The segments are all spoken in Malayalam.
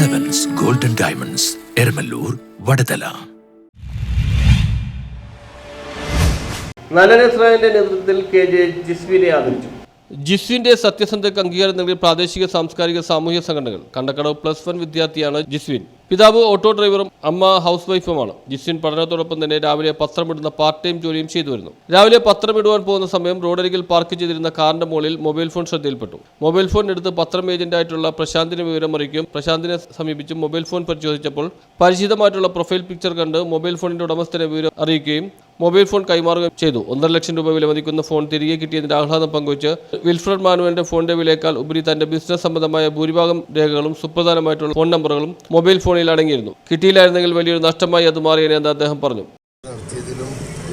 Sevens golden diamonds Eramallur Vadathala. നേതൃത്വത്തിൽ ജിസ്വിനെ ജിസ്വിന്റെ സത്യസന്ധതയ്ക്ക് അംഗീകാരം നൽകിയ പ്രാദേശിക സാംസ്കാരിക സാമൂഹ്യ സംഘടനകൾ. കണ്ടക്കടവ് പ്ലസ് വൺ വിദ്യാർത്ഥിയാണ് ജിസ്വിൻ. പിതാവ് ഓട്ടോ ഡ്രൈവറും അമ്മ ഹൗസ് വൈഫുമാണ്. ജിസ്വിൻ പഠനത്തോടൊപ്പം തന്നെ രാവിലെ പത്രമിടുന്ന പാർട്ട് ടൈം ജോലിയും ചെയ്തു വരുന്നു. രാവിലെ പത്രമിടുവാൻ പോകുന്ന സമയം റോഡരികിൽ പാർക്ക് ചെയ്തിരുന്ന കാറിന്റെ മുകളിൽ മൊബൈൽ ഫോൺ ശ്രദ്ധയിൽപ്പെട്ടു. മൊബൈൽ ഫോൺ എടുത്ത് പത്രം ഏജന്റായിട്ടുള്ള പ്രശാന്തിന് വിവരം അറിയിക്കും. പ്രശാന്തിനെ സമീപിച്ച് മൊബൈൽ ഫോൺ പരിശോധിച്ചപ്പോൾ പരിചിതമായിട്ടുള്ള പ്രൊഫൈൽ പിക്ചർ കണ്ട് മൊബൈൽ ഫോണിന്റെ ഉടമസ്ഥനെ വിവരം അറിയിക്കുകയും മൊബൈൽ ഫോൺ കൈമാറുകയും ചെയ്തു. ഒന്നര ലക്ഷം രൂപ വില മതിക്കുന്ന ഫോൺ തിരികെ കിട്ടിയതിന്റെ ആഹ്ലാദം പങ്കുവച്ച് വിൽഫ്രഡ് മാനുവലിന്റെ ഫോണിന്റെ വിലയേക്കാൾ ഉപരി തന്റെ ബിസിനസ് സംബന്ധമായ ഭൂരിഭാഗം രേഖകളും സുപ്രധാനമായിട്ടുള്ള ഫോൺ നമ്പറുകളും മൊബൈൽ ഫോണിൽ അടങ്ങിയിരുന്നു. കിട്ടിയില്ലായിരുന്നെങ്കിൽ വലിയൊരു നഷ്ടമായി അത് മാറിയെന്ന് അദ്ദേഹം പറഞ്ഞു.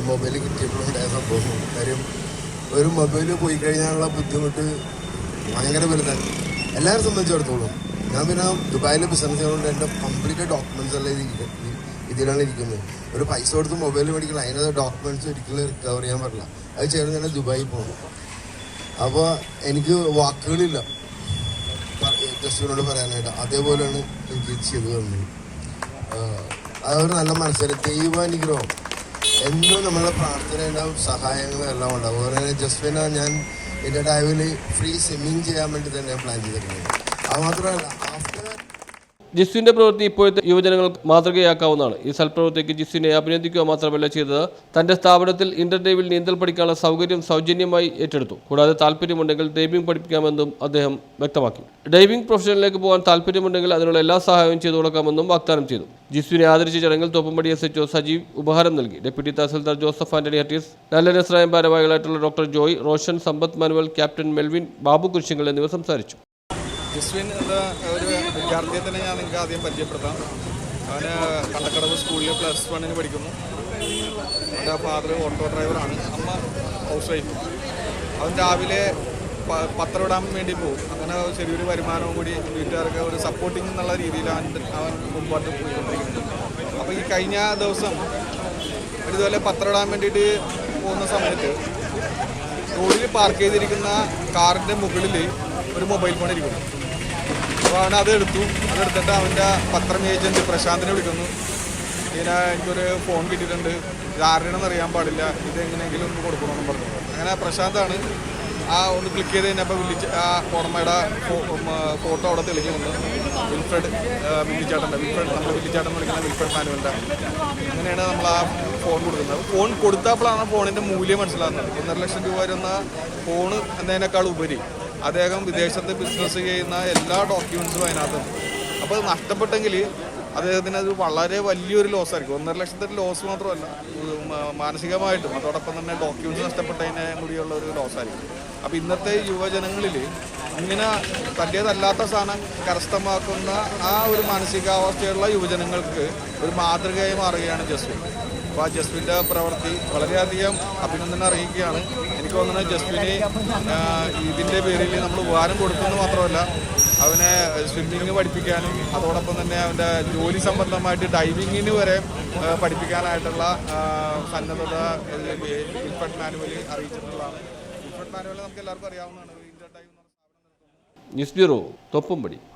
മൊബൈൽ കിട്ടിയപ്പോഴും ഉണ്ടായ സംഭവം. കാര്യം ഒരു മൊബൈൽ പോയി കഴിഞ്ഞാലുള്ള ബുദ്ധിമുട്ട് ഭയങ്കര വലുതാണ്. എല്ലാവരും സംബന്ധിച്ചിടത്തോളം ഞാൻ പിന്നെ ദുബായിലെ ബിസിനസ് ചെയ്തുകൊണ്ട് എന്റെ കംപ്ലീറ്റ് ഡോക്യുമെന്റ്സ് എല്ലാം ഇത് ഇതിലാണ് ഇരിക്കുന്നത്. ഒരു പൈസ കൊടുത്ത് മൊബൈൽ മേടിക്കണം. അതിനകത്ത് ഡോക്യുമെന്റ്സ് ഒരിക്കലും റിക്കവർ ചെയ്യാൻ പറ്റില്ല. അത് ചേർന്ന് തന്നെ ദുബായിൽ പോകണം അപ്പോൾ എനിക്ക് വാക്കുകളില്ല. ജസ്റ്റിനോട് പറയാനായിട്ട് അതേപോലെയാണ് എനിക്ക് ചെയ്തു തന്നത് അതൊരു നല്ല മനസ്സിലായി. ദൈവാനുഗ്രഹം. എന്നും നമ്മളെ പ്രാർത്ഥന ഉണ്ടാവും സഹായങ്ങളും എല്ലാം ഉണ്ടാവും. അതുപോലെ ജസ്റ്റിന ഞാൻ എന്റെ ഡൈവിൽ ഫ്രീ സ്വിമ്മിങ് ചെയ്യാൻ വേണ്ടി തന്നെ പ്ലാൻ ചെയ്തിട്ടുണ്ട്. അത് മാത്രമല്ല ജിസ്വിന്റെ പ്രവൃത്തി ഇപ്പോഴത്തെ യുവജനങ്ങൾക്ക് മാതൃകയാക്കാവുന്നതാണ്. ഈ സൽപ്രവൃത്തിക്ക് ജിസ്വിനെ അഭിനന്ദിക്കുക മാത്രമല്ല ചെയ്തത്. തന്റെ സ്ഥാപനത്തിൽ ഇന്റർനെവിൽ നീന്തൽ പഠിക്കാനുള്ള സൗകര്യം സൗജന്യമായി ഏറ്റെടുത്തു. കൂടാതെ താല്പര്യമുണ്ടെങ്കിൽ ഡൈവിംഗ് പഠിപ്പിക്കാമെന്നും അദ്ദേഹം വ്യക്തമാക്കി. ഡൈവിംഗ് പ്രൊഫഷനിലേക്ക് പോകാൻ താല്പര്യമുണ്ടെങ്കിൽ അതിനുള്ള എല്ലാ സഹായവും ചെയ്തു കൊടുക്കാമെന്നും വാഗ്ദാനം ചെയ്തു. ജിസ്വിനെ ആദരിച്ച ചടങ്ങിൽ തോപ്പമ്പടി എസ് എച്ച്ഒ സജീവ് ഉപഹാരം നൽകി. ഡെപ്യൂട്ടി തഹസിൽദാർ ജോസഫ് ആന്റണി ഹട്ടീസ് നല്ല നസ്രായം ഭാരവാഹികളായിട്ടുള്ള doctor Joy Roshan Sampath Manuel captain Melvin Babu Kurisingal എന്നിവർ സംസാരിച്ചു. ജിസ്വിൻ വിദ്യാർത്ഥിയെ തന്നെ ഞാൻ നിങ്ങൾക്ക് ആദ്യം പരിചയപ്പെടുത്താം. അവന് കണ്ടക്കടവ് സ്കൂളിൽ പ്ലസ് വണ്ണിന് പഠിക്കുന്നു. അവന്റെ ഫാദർ ഓട്ടോ ഡ്രൈവറാണ് അമ്മ ഹൗസ് വൈഫ് അവൻ രാവിലെ പത്രം ഇടാൻ വേണ്ടി പോകും. അങ്ങനെ ചെറിയൊരു വരുമാനവും കൂടി വീട്ടുകാർക്ക് ഒരു സപ്പോർട്ടിങ് എന്നുള്ള രീതിയിൽ അവൻ അവൻ മുമ്പോട്ട് പോയിക്കൊണ്ടിരിക്കുന്നത്. അപ്പോൾ ഈ കഴിഞ്ഞ ദിവസം ഇതുപോലെ പത്രം ഇടാൻ വേണ്ടിയിട്ട് പോകുന്ന സമയത്ത് റോഡിൽ പാർക്ക് ചെയ്തിരിക്കുന്ന കാറിന്റെ മുകളിൽ ഒരു മൊബൈൽ ഫോൺ ഇരിക്കുന്നു. അപ്പോൾ അവൻ അത് എടുത്തു. അതെടുത്തിട്ട് അവന്റെ പത്രം ഏജന്റ് പ്രശാന്തിനെ വിളിക്കുന്നു. ഇങ്ങനെ എനിക്കൊരു ഫോൺ കിട്ടിയിട്ടുണ്ട്. ഇത് ആരുടെയാണെന്ന് അറിയാൻ പാടില്ല. ഇത് എങ്ങനെയെങ്കിലും ഒന്ന് കൊടുക്കണമെന്ന് പറഞ്ഞു. അങ്ങനെ പ്രശാന്താണ് ആ ഒന്ന് ക്ലിക്ക് ചെയ്ത് കഴിഞ്ഞപ്പോൾ വിളിച്ച് ആ ഓർമ്മയുടെ ഫോട്ടോ അവിടെ തെളിഞ്ഞു വന്നു വിൽഫ്രഡ് വില്ലിച്ചാട്ടന്റെ വിൽഫ്രഡ് നമ്മൾ വില്ലിച്ചാട്ടൻ വിളിക്കുന്ന വിൽഫ്രഡ് മാനുവലിന്റെ അങ്ങനെയാണ് നമ്മൾ ആ ഫോൺ കൊടുക്കുന്നത്. ഫോൺ കൊടുത്തപ്പോഴാണ് ഫോണിന്റെ മൂല്യം മനസ്സിലാകുന്നത്. ഒന്നര ലക്ഷം രൂപ വരുന്ന ഫോൺ എന്നതിനേക്കാൾ ഉപരി അദ്ദേഹം വിദേശത്ത് ബിസിനസ് ചെയ്യുന്ന എല്ലാ ഡോക്യുമെൻസും അതിനകത്തുണ്ട് അപ്പോൾ അത് നഷ്ടപ്പെട്ടെങ്കിൽ അദ്ദേഹത്തിന് അത് വളരെ വലിയൊരു ലോസ് ആയിരിക്കും. ഒന്നര ലക്ഷത്തിന്റെ ലോസ് മാത്രമല്ല മാനസികമായിട്ടും അതോടൊപ്പം തന്നെ ഡോക്യുമെന്റ്സ് നഷ്ടപ്പെട്ടതിനെ കൂടിയുള്ള ഒരു ലോസ് ആയിരിക്കും. അപ്പോൾ ഇന്നത്തെ യുവജനങ്ങളിൽ ഇങ്ങനെ തന്റേതല്ലാത്ത സാധനം കരസ്ഥമാക്കുന്ന ആ ഒരു മാനസികാവസ്ഥയുള്ള യുവജനങ്ങൾക്ക് ഒരു മാതൃകയായി മാറുകയാണ് ജസ്വിൻ അപ്പോൾ ആ ജസ്വിന്റെ പ്രവൃത്തി വളരെയധികം അഭിനന്ദനം അറിയിക്കുകയാണ്. എനിക്ക് തോന്നുന്നത് ജസ്വിന് ഇതിന്റെ പേരിൽ നമ്മൾ ഉപകാരം കൊടുക്കുന്നത് മാത്രമല്ല അവനെ സ്വിമ്മിങ് പഠിപ്പിക്കാനും അതോടൊപ്പം തന്നെ അവന്റെ ജോലി സംബന്ധമായിട്ട് ഡൈവിങ്ങിന് വരെ പഠിപ്പിക്കാനായിട്ടുള്ള സന്നദ്ധത ഇൽഫഡ് മാനുവലി അറിയിച്ചിട്ടുള്ളതാണ്. ഇൽഫഡ് മാനുവൽ നമുക്ക് എല്ലാവർക്കും അറിയാവുന്നതാണ്. News bureau Thoppumpady.